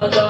Father.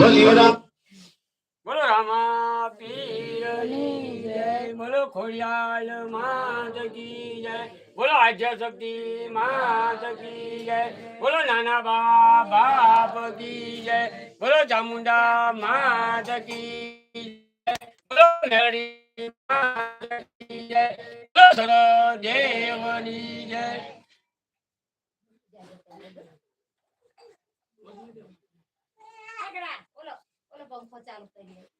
Bolivarama, Bolivarama, Bolivarama, બોલો, ખોડિયાલમાં જગી જય બોલો, આદ્ય શક્તિ માત કી જય બોલો, નાના બાપ કી જય બોલો, ચામુંડા કી જય બોલો માત કી જય બોલો સરદેવની જય આગળ બોલો ઓલો પંખો ચાલુ કરી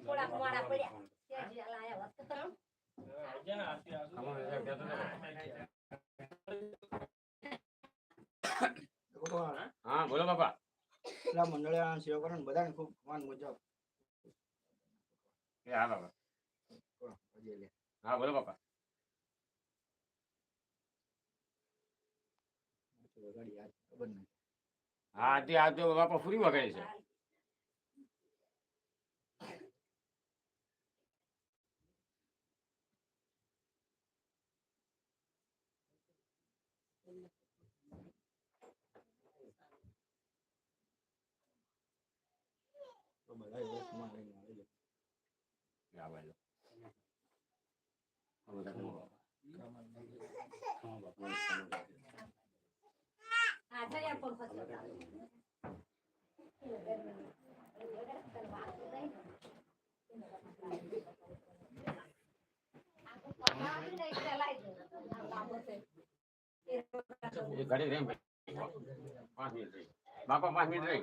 થોડાક મોડા પડ્યા ત્યાં જ લાયા હોત તો ખરું. આમાં એક કહેતો હતો. હા બોલો બાપા એટલા મંડળીના સેવા કરો ને બધાને ખૂબ માન મુજબ એ હા બાપા હા બોલો બાપા. હા તે આ તો બાપા ફૂરી વગાડે છે. ઘડી રહી પાંચ મિનિટ રહી બાપા પાંચ મિનિટ રહી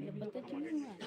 Да, вот не надо.